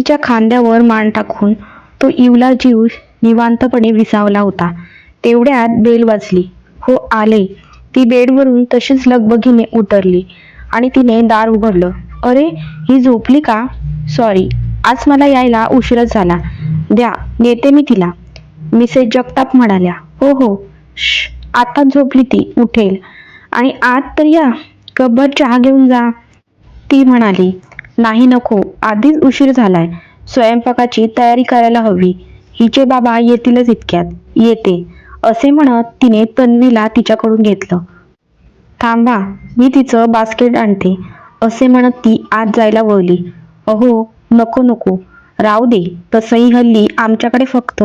तिच्या खांद्यावर मान टाकून तो इवला जीव निवांतपणे विसावला होता. तेवढ्यात बेल वाजली. हो आले. ती बेडवरून तशीच लगबगीने उतरली आणि तिने दार उघडलं. अरे ही झोपली का? सॉरी आज मला यायला उशीरच झाला. द्या नेते मी तिला. मिसेस जगताप म्हणाल्या. हो हो. श आता झोपली ती. उठेल. आणि आत तर या. कब्बर चहा घेऊन जा. ती म्हणाली. नाही नको आधीच उशीर झालाय. स्वयंपाकाची तयारी करायला हवी. हिचे बाबा येतीलच इतक्यात. येते. असे म्हणत तिने तन्वीला तिच्याकडून घेतलं. थांबा मी तिचं बास्केट आणते. असे म्हणत ती आत जायला वळली. अहो नको नको. राहू दे. तसंही हल्ली आमच्याकडे फक्त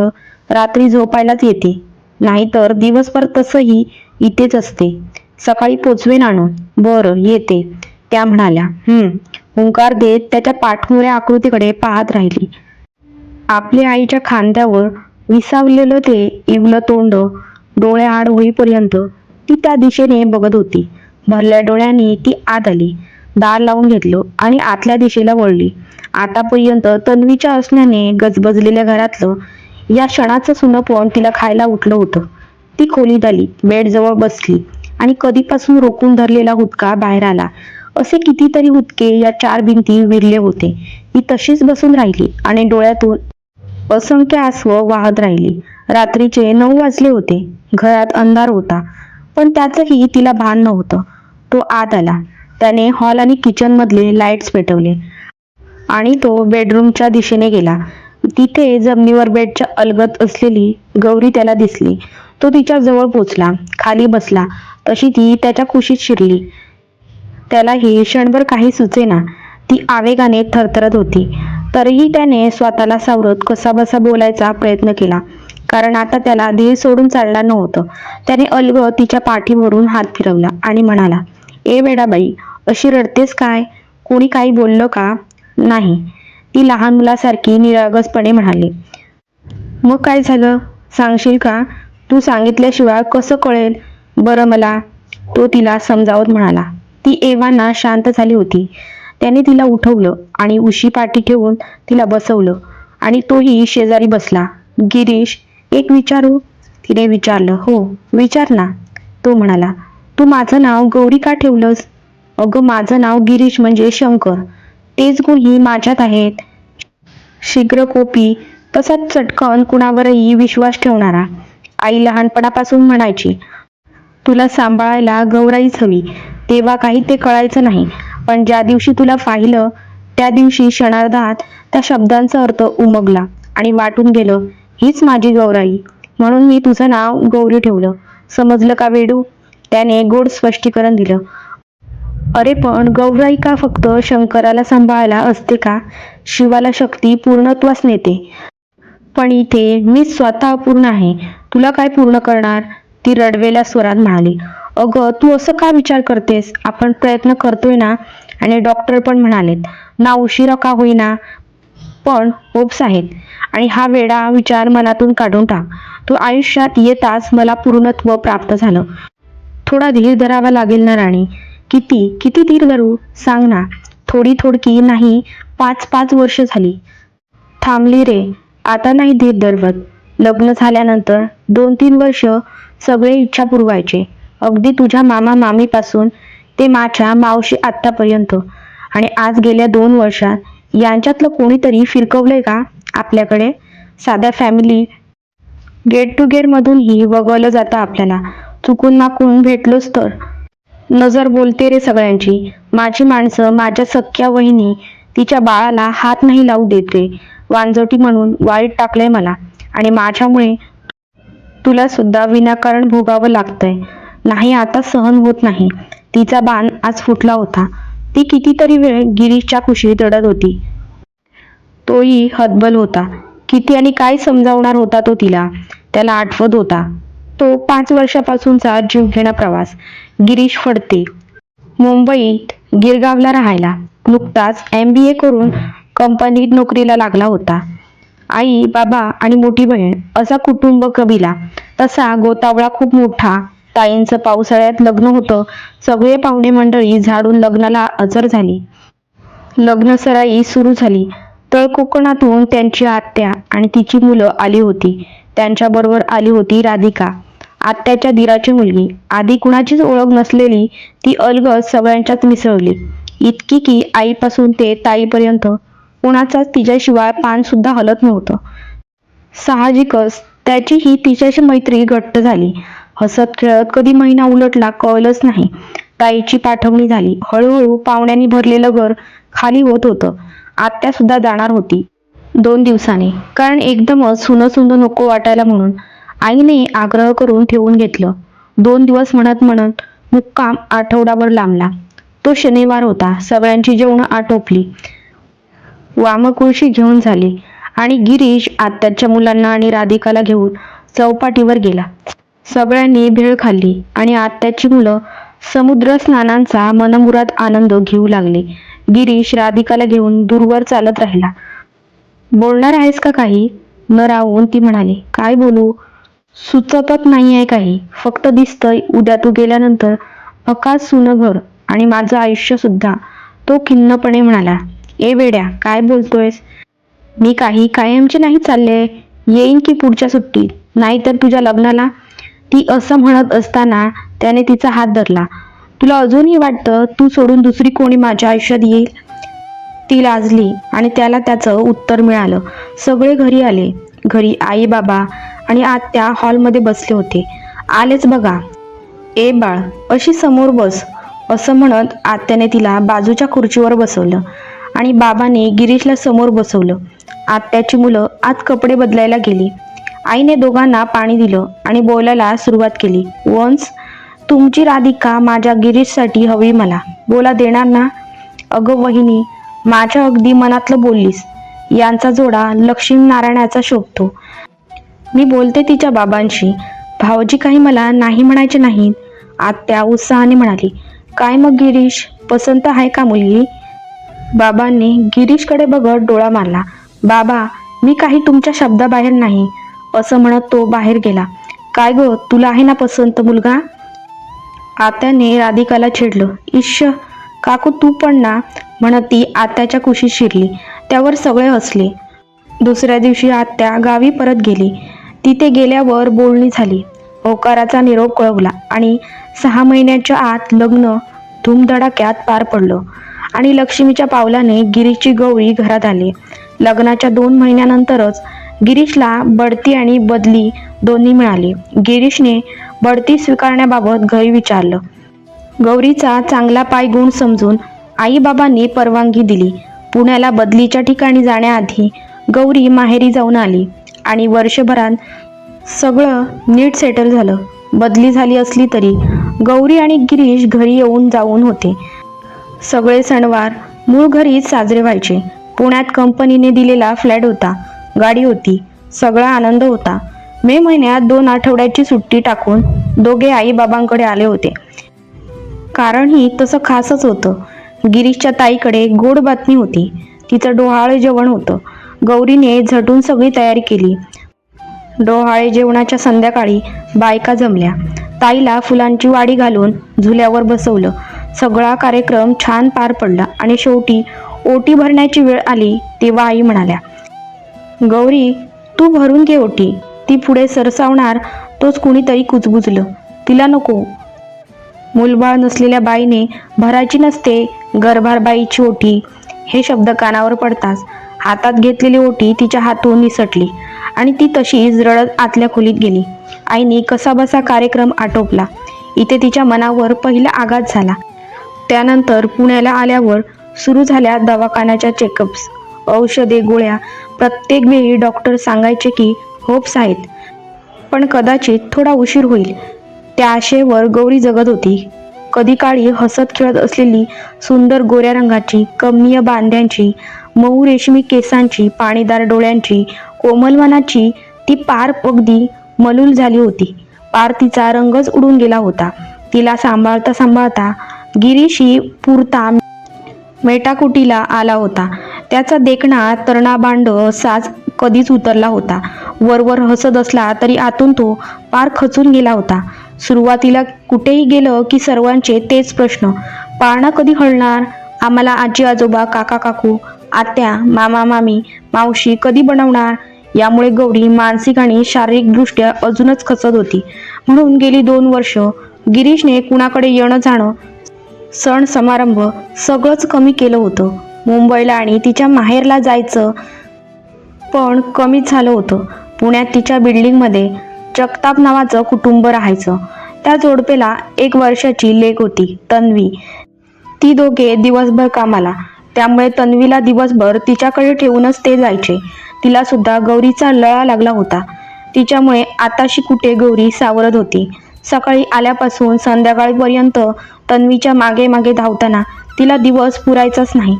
रात्री झोपायलाच येते. नाहीतर दिवसभर तसंही इथेच असते. सकाळी पोचवेन आणून. बरं येते. त्या म्हणाल्या हम्म. हुंकार देत त्याच्या पाठमोऱ्या आकृतीकडे पाहत राहिली. आपल्या आईच्या खांद्यावर विसावलेलं ते इवलं तोंड डोळ्याआड होईपर्यंत ती त्या दिशेने बघत होती. भरल्या डोळ्यांनी ती आत आली दार लावून घेतलं आणि आतल्या दिशेला वळली. आतापर्यंत तन्वीच्या असण्याने गजबजलेल्या घरातलं या क्षणाचं सुनपण तिला खायला उठलं होतं. ती खोलीत आली बेडजवळ बसली आणि कधीपासून रोखून धरलेला हुदका बाहेर आला. असे कितीतरी उदके या चार भिंती विरले होते. ती तशीच बसून राहिली आणि डोळ्यातून असंख्य आसव वाहत राहिली. रात्रीचे नऊ वाजले होते. घरात अंधार होता पण त्याचंही तिला भान नव्हतं. तो आत आला. त्याने हॉल आणि किचन मधले लाईट्स पेटवले आणि तो बेडरूमच्या दिशेने गेला. तिथे जमिनीवर बेडच्या अलगत असलेली गौरी त्याला दिसली. तो तिच्या जवळ पोचला खाली बसला. तशी ती त्याच्या कुशीत शिरली. त्यालाही क्षणभर काही सुचेना. ती आवेगाने थरथरत होती. तरीही त्याने स्वतःला सावरत कसाबसा बोलायचा प्रयत्न केला. कारण आता त्याला धीर सोडून चालणार नव्हतं. त्याने अलग तिच्या पाठीवरून हात फिरवला आणि म्हणाला ए वेडाबाई अशी रडतेस काय? कोणी काही बोललं का? नाही. ती लहान मुलासारखी निरागसपणे म्हणाली मग काय झालं? सांगशील का? तू सांगितल्याशिवाय कसं कळेल? बरं मला तो तिला समजावत म्हणाला. ती एव्हाना शांत झाली होती. त्याने तिला उठवलं आणि उशी पाठी ठेवून तिला बसवलं आणि तोही शेजारी बसला. गिरीश एक विचारू? तिने विचारलं हो विचार ना. तो म्हणाला तू माझं नाव गौरी का ठेवलंस? अगं माझं नाव गिरीश म्हणजे शंकर. तेच गुणही माझ्यात आहेत. शीघ्रकोपी तसाच चटकन कुणावरही विश्वास ठेवणारा. आई लहानपणापासून म्हणायची तुला सांभाळायला गौराईच हवी. तेव्हा काही ते कळायचं नाही. पण ज्या दिवशी तुला पाहिलं त्या दिवशी क्षणार्धात त्या शब्दांचा अर्थ उमगला आणि वाटून गेलं हीच माझी गौराई. म्हणून मी तुझं नाव गौरी ठेवलं. समजलं का वेडू? त्याने गोड स्पष्टीकरण दिलं. अरे पण गौराई का फक्त शंकराला सांभाळायला असते का? शिवाला शक्ती पूर्णत्वास नेते. पण इथे मी स्वतः अपूर्ण आहे. तुला काय पूर्ण करणार? ती रडवेल्या स्वरात म्हणाली. अगं तू असं का विचार करतेस? आपण प्रयत्न करतोय ना? आणि डॉक्टर पण म्हणालेत ना उशिरा का होईना? पण होप्स आहेत. आणि हा वेडा विचार मनातून काढून टाक. तू आयुष्यात येताच मला पूर्णत्व प्राप्त झालं. थोडा धीर धरावा लागेल ना राणी? किती? किती धीर धरू? सांग ना. थोडी थोडकी नाही पाच पाच वर्ष झाली. थांबली रे. आता नाही धीर धरवत. लग्न झाल्यानंतर दोन तीन वर्ष सगळे इच्छा पुरवायचे. अगदी तुझ्या मामा मामीपासून ते माझ्या मावशी आत्तापर्यंत. आणि आज गेल्या दोन वर्षात यांच्यातलं कोणीतरी फिरकवलंय का आपल्याकडे? साध्या फॅमिली गेट टू गेट वगळलं जातं आपल्याला. चुकून माकून भेटलोच तर. नजर बोलते रे सगळ्यांची. माझी माणसं माझ्या सख्या वहिनी तिच्या बाळाला हात नाही लावू देते. वांजोटी म्हणून वाईट टाकलंय मला. आणि माझ्यामुळे तुला सुद्धा विनाकारण भोगावं लागतंय. नाही आता सहन होत नाही. तिचा बाण आज फुटला होता. ती कितीतरी वेळ गिरीशच्या कुशीत रडत होती. तोही हतबल होता. किती आणि काय समजावणार होता तो तिला? त्याला आठवत होता. तो पाच वर्षापासूनचा जीवघेणा प्रवास. गिरीश फडते. मुंबईत गिरगावला राहायला. नुकताच एम बी ए करून कंपनीत नोकरीला लागला होता. आई बाबा आणि मोठी बहीण असा कुटुंब कबिला तसा गोतावळा खूप मोठा ताईंचं पावसाळ्यात लग्न होतं. सगळे पाहुणे मंडळी झाडून लग्नाला हजर झाली. लग्न सराई सुरू झाली. तळ कोकणातून त्यांची आत्या आणि तिची मुलं आली होती. त्यांच्याबरोबर आली होती राधिका. आत्याच्या दिराची मुलगी. आधी कुणाचीच ओळख नसलेली ती अलगद सगळ्यांच्यात मिसळली. इतकी की आईपासून ते ताईपर्यंत कुणाचाच तिच्याशिवाय पान सुद्धा हलत नव्हतं. साहजिकच त्याची ही तिच्याशी मैत्री घट्ट झाली. हसत खेळत कधी महिना उलटला कळलंच नाही. ताईची पाठवणी झाली. हळूहळू पाहुण्यांनी भरलेलं घर खाली होत होतं. आत्या सुद्धा जाणार होती. दोन दिवसांनी. कारण एकदमच सुनं सुनं नको वाटायला म्हणून आईने आग्रह करून ठेवून घेतलं. दोन दिवस म्हणत म्हणत मुक्काम आठवडाभर लांबला. तो शनिवार होता. सगळ्यांची जेवण आटोपली. वामकुळशी घेऊन झाली आणि गिरीश आत्याच्या मुलांना आणि राधिकाला घेऊन चौपाटीवर गेला. सगळ्यांनी भेळ खाल्ली आणि आत्याची मुलं समुद्र स्नानांचा मनमुराद आनंद घेऊ लागले. गिरीश राधिकाला घेऊन दूरवर चालत राहिला. बोलणार आहेस का काही? न राहून ती म्हणाली. काय बोलू? सुचतच नाही आहे काही. फक्त दिसतंय उद्या तू गेल्यानंतर अकास सुन घर आणि माझं आयुष्य सुद्धा. तो खिन्नपणे म्हणाला. ए वेड्या काय बोलतोयस? मी काही कायमचे नाही चालले. येईन की पुढच्या सुट्टीत. नाहीतर तुझ्या लग्नाला ती असं म्हणत असताना त्याने तिचा हात धरला. तुला अजूनही वाटतं तू सोडून दुसरी कोणी माझ्या आयुष्यात येईल? ती लाजली आणि त्याला त्याचं उत्तर मिळालं. सगळे घरी आले. घरी आई बाबा आणि आत्या हॉलमध्ये बसले होते. आलेच बघा. ए बाळ अशी समोर बस असं म्हणत आत्याने तिला बाजूच्या खुर्चीवर बसवलं आणि बाबाने गिरीशला समोर बसवलं. आत्याची मुलं आत कपडे बदलायला गेली. आईने दोघांना पाणी दिलं आणि बोलायला सुरुवात केली. वन्स तुमची राधिका माझ्या गिरीशसाठी हवी मला. बोला देणार ना? अगं वहिनी माझ्या अगदी मनातलं बोललीस. यांचा जोडा लक्ष्मीनारायणाचा शोभतो. मी बोलते तिच्या बाबांशी. भावजी काही मला नाही म्हणायचे नाहीत. आत्या उत्साहाने म्हणाली काय मग गिरीश? पसंत आहे का मुलगी? बाबांनी गिरीशकडे बघत डोळा मारला बाबा मी काही तुमच्या शब्दाबाहेर नाही. असं म्हणत तो बाहेर गेला. काय ग तुला आहे ना पसंत मुलगा? आत्याने राधिकाला छेडलं. इश्श काकू तू पण ना म्हणत ती आत्याच्या कुशीत शिरली. त्यावर सगळे हसले. दुसऱ्या दिवशी आत्या गावी परत गेली. तिथे गेल्यावर बोलणी झाली. होकाराचा निरोप कळवला आणि सहा महिन्याच्या आत लग्न धूमधडाक्यात पार पडलं आणि लक्ष्मीच्या पावलाने गिरीची गौरी घरात आली. लग्नाच्या दोन महिन्यानंतरच गिरीशला बढती आणि बदली दोन्ही मिळाली. गिरीशने बढती स्वीकारण्याबाबत घरी विचारलं. गौरीचा चांगला पाय गुण समजून आईबाबांनी परवानगी दिली. पुण्याला बदलीच्या ठिकाणी जाण्याआधी गौरी माहेरी जाऊन आली आणि वर्षभरात सगळं नीट सेटल झालं. बदली झाली असली तरी गौरी आणि गिरीश घरी येऊन जाऊन होते. सगळे सणवार मूळ घरीच साजरे व्हायचे. पुण्यात कंपनीने दिलेला फ्लॅट होता. गाडी होती. सगळा आनंद होता. मे महिन्यात दोन आठवड्याची सुट्टी टाकून दोघे आई बाबांकडे आले होते. कारणही तसं खासच होतं. गिरीशच्या ताईकडे गोड बातमी होती. तिचं डोहाळे जेवण होतं. गौरीने झटून सगळी तयारी केली. डोहाळे जेवणाच्या संध्याकाळी बायका जमल्या. ताईला फुलांची वाडी घालून झुल्यावर बसवलं. सगळा कार्यक्रम छान पार पडला आणि शेवटी ओटी भरण्याची वेळ आली तेव्हा आई म्हणाल्या गौरी तू भरून घे ओटी. ती पुढे सरसावणार तोच कुणीतरी कुजबुजलं. तिला नको. मूलबाळ नसलेल्या बाईने भरायची नसते गरभार बाईची ओटी. हे शब्द कानावर पडताच हातात घेतलेली ओटी तिच्या हातून निसटली आणि ती तशीच रडत आतल्या खोलीत गेली. आईने कसाबसा कार्यक्रम आटोपला. इथे तिच्या मनावर पहिला आघात झाला. त्यानंतर पुण्याला आल्यावर सुरू झाल्या दवाखान्याच्या चेकअप्स औषधे गोळ्या प्रत्येक वेळी डॉक्टर सांगायचे की होप्स आहेत. पण कदाचित थोडा उशीर होईल. त्या आशेवर गौरी जगत होती. कधी काळी हसत खेळत असलेली सुंदर गोऱ्या रंगाची कमीय बांध्यांची मऊ रेशमी केसांची पाणीदार डोळ्यांची कोमलवनाची ती पार अगदी मलूल झाली होती. पार तिचा रंगच उडून गेला होता. तिला सांभाळता सांभाळता गिरीशी पुरता मेटाकुटीला आला होता. त्याचा देखणा तरणा साज कधीच उतरला होता. वरवर हसत असला तरी आतून तो पार खचून गेला होता. सुरुवातीला कुठेही गेलं की सर्वांचे तेच प्रश्न. पाळणा कधी हलणार? आम्हाला आजी आजोबा काका काकू आत्या मामा मामी मावशी कधी बनवणार? यामुळे गौरी मानसिक आणि शारीरिकदृष्ट्या अजूनच खचत होती. म्हणून गेली दोन वर्ष. गिरीशने कुणाकडे येणं जाणं सण समारंभ सगळंच कमी केलं होतं. मुंबईला आणि तिच्या माहेरला जायचं पण कमीच झालं होतं. पुण्यात तिच्या बिल्डिंगमध्ये जगताप नावाचं कुटुंब राहायचं. त्या जोडपेला एक वर्षाची लेक होती तन्वी. ती दोघे दिवसभर कामाला. त्यामुळे तन्वीला दिवसभर तिच्याकडे ठेवूनच ते जायचे. तिला सुद्धा गौरीचा लळा लागला होता. तिच्यामुळे आताशी कुठे गौरी सावरत होती? सकाळी आल्यापासून संध्याकाळपर्यंत तन्वीच्या मागे मागे धावताना तिला दिवस पुरायचाच नाही.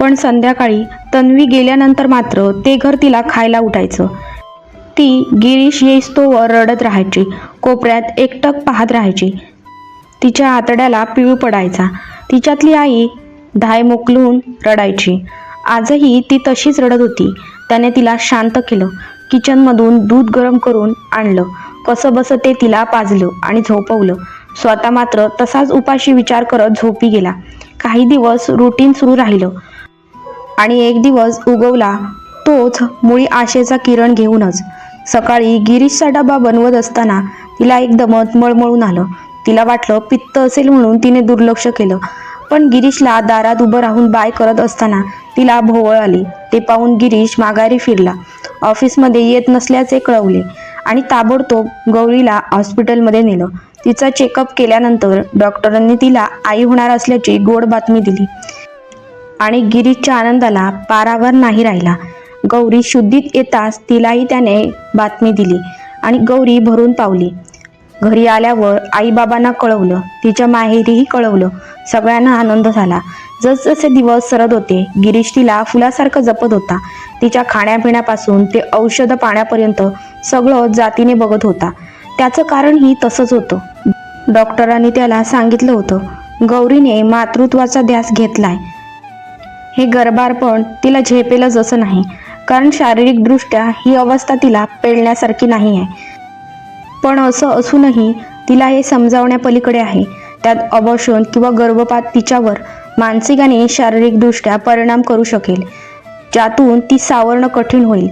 पण संध्याकाळी तन्वी गेल्यानंतर मात्र ते घर तिला खायला उठायचं. ती गिरीश येईस्तोवर रडत राहायची कोपऱ्यात एकटक पाहत राहायची. तिच्या आतड्याला पिळू पडायचा. तिच्यातली आई धाय मोकलून रडायची. आजही ती तशीच रडत होती. त्याने तिला शांत केलं किचनमधून दूध गरम करून आणलं. कसं बसं ते तिला पाजलं आणि झोपवलं. स्वतः मात्र तसाच उपाशी विचार करत झोपी गेला. काही दिवस रुटीन सुरू राहिलं. आणि एक दिवस उगवला तोच मुळी आशेचा किरण घेऊनच. सकाळी गिरीशचा डबा बनवत असताना तिला एकदमच मळमळून आलं. तिला वाटलं पित्त असेल म्हणून तिने दुर्लक्ष केलं. पण गिरीशला दारात उभं राहून बाय करत असताना तिला भोवळ आली. ते पाहून गिरीश माघारी फिरला. ऑफिसमध्ये येत नसल्याचे कळवले आणि ताबडतोब गौरीला हॉस्पिटलमध्ये नेलं. तिचा चेकअप केल्यानंतर डॉक्टरांनी तिला आई होणार असल्याची गोड बातमी दिली. आणि गिरीशच्या आनंदाला पारावर नाही राहिला. गौरी शुद्धीत येताच तिलाही त्याने बातमी दिली आणि गौरी भरून पावली. घरी आल्यावर आईबाबांना कळवलं तिच्या माहेरीही कळवलं. सगळ्यांना आनंद झाला. जसजसे दिवस सरत होते गिरीश तिला फुलासारखं जपत होता. तिच्या खाण्यापिण्यापासून ते औषध पाण्यापर्यंत सगळं जातीने बघत होता. त्याचं कारणही तसंच होतं. डॉक्टरांनी त्याला सांगितलं होतं गौरीने मातृत्वाचा ध्यास घेतलाय. हे गर्भारपण तिला झेपेलच असं नाही. कारण शारीरिकदृष्ट्या ही अवस्था तिला पेळण्यासारखी नाही आहे पण असं असूनही तिला हे समजावण्यापलीकडे आहे. त्यात अबोषण किंवा गर्भपात तिच्यावर मानसिक आणि शारीरिकदृष्ट्या परिणाम करू शकेल. ज्यातून ती सावरणं कठीण होईल.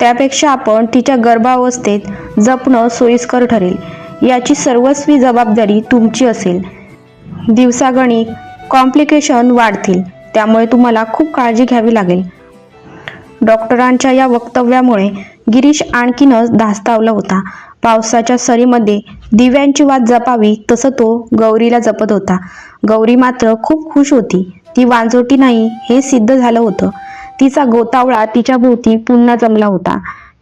त्यापेक्षा आपण तिच्या गर्भावस्थेत जपणं सोयीस्कर ठरेल. याची सर्वस्वी जबाबदारी तुमची असेल. दिवसागणिक कॉम्प्लिकेशन वाढतील. त्यामुळे तुम्हाला खूप काळजी घ्यावी लागेल. डॉक्टरांच्या या वक्तव्यामुळे गिरीश आणखीनच धास्तावला होता. पावसाच्या सरीमध्ये दिव्यांची वाट जपावी तसं तो गौरीला जपत होता. गौरी मात्र खूप खुश होती. ती वांजोटी नाही हे सिद्ध झालं होतं. तिचा गोतावळा तिच्या भोवती पुन्हा जमला होता.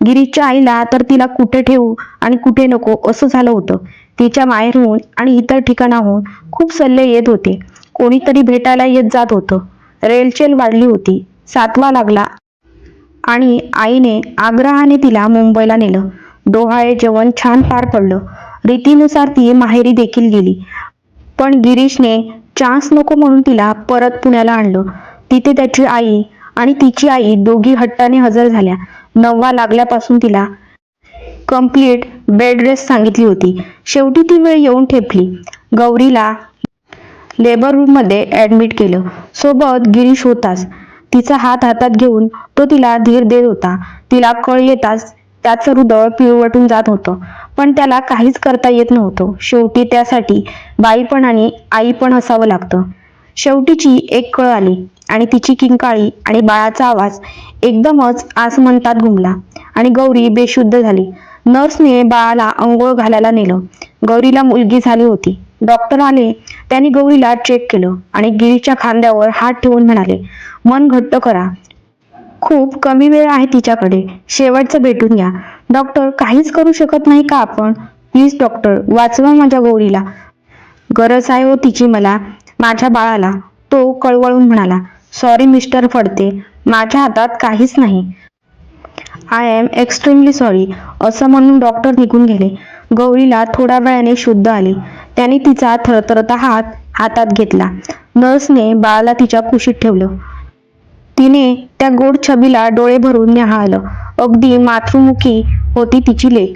गिरीशच्या आईला तर तिला कुठे ठेवू आणि कुठे नको असं झालं होतं. तिच्या माहेरहून आणि इतर ठिकाणाहून खूप सल्ले येत होते. कोणीतरी भेटायला येत जात होतं. रेलचेल वाढली होती. सातवा लागला. आणि आईने आग्रहाने तिला मुंबईला नेलं. डोहाळे जेवण छान पार पडलं. रीतीनुसार ती माहेरी देखील गेली. पण गिरीशने चान्स नको म्हणून तिला परत पुण्याला आणलं. तिथे त्याची आई आणि तिची आई दोघी हट्टाने हजर झाल्या. नववा लागल्यापासून तिला कंप्लीट बेड रेस्ट सांगितली होती. शेवटी ती वेळ येऊन ठेपली. गौरीला लेबर रूममध्ये ॲडमिट केलं. सोबत गिरीश होताच. तिचा हात हातात घेऊन तो तिला धीर देत होता. तिला कळ येताच त्याचं हृदय पिळवटून जात होतं. पण त्याला काहीच करता येत नव्हतं. शेवटी त्यासाठी बाई पण आणि आई पण असावं लागतं. शेवटीची एक कळ आली आणि तिची किंकाळी आणि बाळाचा आवाज एकदमच आसमंतात घुमला आणि गौरी बेशुद्ध झाली. नर्सने बाळाला अंघोळ घालायला नेलं. गौरीला मुलगी झाली होती. डॉक्टर आले. त्यांनी गौरीला चेक केलं आणि गिरीच्या खांद्यावर हात ठेवून म्हणाले मन घट्ट करा. खूप कमी वेळ आहे तिच्याकडे. शेवटचं भेटून घ्या डॉक्टर काहीच करू शकत नाही का आपण? प्लीज डॉक्टर वाचवा माझ्या गौरीला. गरज आहे हो तिची मला. माझ्या बाळाला. तो कळवळून म्हणाला सॉरी मिस्टर फडते माझ्या हातात काहीच नाही. आय एम एक्स्ट्रीमली सॉरी असं म्हणून डॉक्टर निघून गेले. गौरीला थोड्या वेळाने शुद्ध आली. त्याने तिचा थरथरता हात हातात घेतला. नर्सने बाळाला तिच्या कुशीत ठेवलं. तिने त्या गोड छबीला डोळे भरून न्याहाळलं. अगदी मातृमुखी होती तिची ले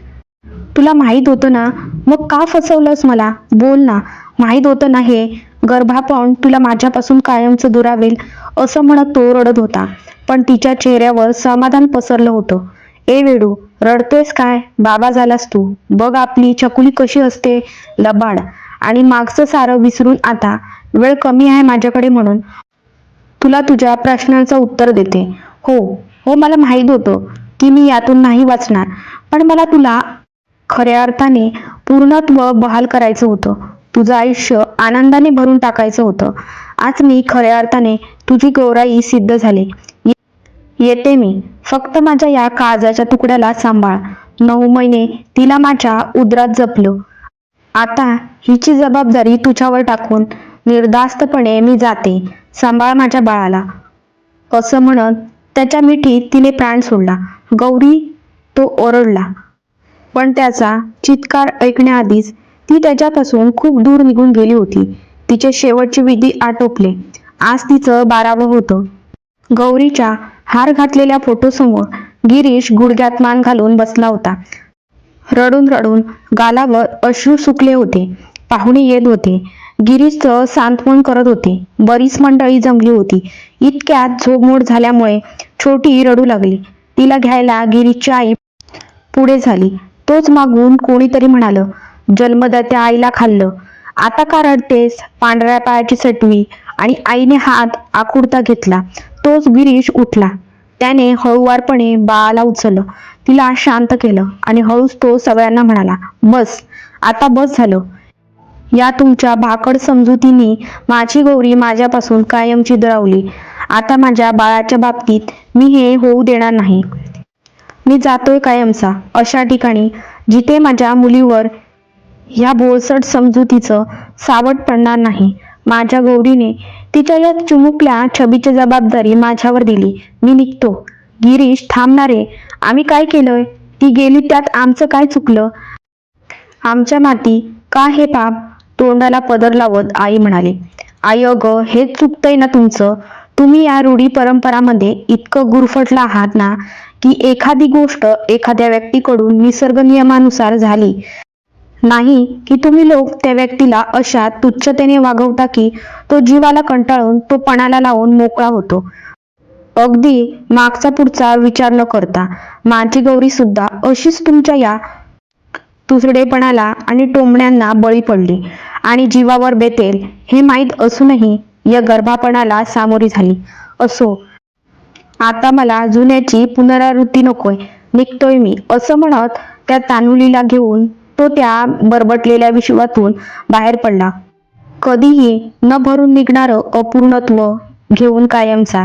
तुला माहीत होतं ना? मग का फसवलंस मला? बोल ना. माहीत होतं ना हे? गर्भापण तुला माझ्यापासून कायमचं दुरावेल असं म्हणत तो रडत होता. पण तिच्या चेहऱ्यावर समाधान पसरलं होतं. ए वेडू रडतोयस काय? बाबा झालास तू. बघ आपली चकुली कशी असते. लबाड. आणि मागचं सारं विसरून आता वेळ कमी आहे माझ्याकडे म्हणून. तुला तुझ्या प्रश्नांचं उत्तर देते. हो हो मला माहीत होतं की मी यातून नाही वाचणार. पण मला तुला खऱ्या अर्थाने पूर्णत्व बहाल करायचं होतं. तुझं आयुष्य आनंदाने भरून टाकायचं होतं. आज मी खऱ्या अर्थाने तुझी गौराई सिद्ध झाले. येते मी. फक्त माझ्या या काळजाच्या तुकड्याला सांभाळ. नऊ महिने तिला माझ्या उदरात जपलं. आता हिची जबाबदारी तुझ्यावर टाकून निर्धास्तपणे मी जाते. सांभाळ माझ्या बाळाला. असं म्हणत त्याच्या मिठीत तिने प्राण सोडला. गौरी तो ओरडला. पण त्याचा चित्कार ऐकण्याआधीच ती त्याच्यापासून खूप दूर निघून गेली होती. तिचे शेवटचे विधी आटोपले. आज तिचं बारावं होतं. गौरीच्या हार घातलेल्या फोटोसमोर गिरीश गुडघ्यात मान घालून बसला होता. रडून रडून गालावर अश्रू सुकले होते. पाहुणे येत होते. गिरीशचं सांत्वन करत होते. बरीच मंडळी जमली होती. इतक्यात झोगमोड झाल्यामुळे छोटी रडू लागली. तिला घ्यायला गिरीशची आई पुढे झाली. तोच मागून कोणीतरी म्हणाल जन्मदात्या आईला खाल्लं. आता का रडतेस? पांढऱ्या पायाची सटवी आणि आईने हात आकुडता घेतला. तोच गिरीश उठला. त्याने हळुवारपणे बाळाला उचललं. तिला शांत केलं आणि हळूच तो सगळ्यांना म्हणाला बस आता बस झालं. या तुमच्या भाकड समजुतीने माझी गौरी माझ्यापासून कायमची दरावली. आता माझ्या बाळाच्या बाबतीत मी हे होऊ देणार नाही. मी जातोय कायमचा. अशा ठिकाणी जिथे माझ्या मुलीवर ह्या बोळसट समजुतीचं सावट पडणार नाही. माझ्या गौरीने तिच्या या छबीची जबाबदारी माझ्यावर दिली. मी निघतो. गिरीश थांबणारे आम्ही काय केलंय? ती गेली त्यात आमचं काय चुकलं? आमच्या माती का हे पाप? तोंडाला पदर लावत आई म्हणाली. आई अगं हे चुकतंय ना तुमचं. तुम्ही या रूढी परंपरामध्ये इतकं गुरफटला आहात ना की एखादी गोष्ट एखाद्या व्यक्तीकडून निसर्ग नियमानुसार झाली. नाही की तुम्ही लोक त्या व्यक्तीला अशा तुच्छतेने वागवता की तो जीवाला कंटाळून तो पणाला लावून मोकळा होतो. अगदी मागचा पुढचा विचार न करता माझी गौरी सुद्धा अशीच तुमच्या या तुसडेपणाला आणि टोमण्यांना बळी पडली आणि जीवावर बेतेल हे माहीत असूनही या गर्भापणाला सामोरी झाली. असो आता मला जुन्याची पुनरावृत्ती नकोय निघतोय मी असं म्हणत त्या तानुलीला घेऊन तो त्या बरबटलेल्या विश्वातून बाहेर पडला. कधीही न भरून निघणारं अपूर्णत्व घेऊन कायमचा.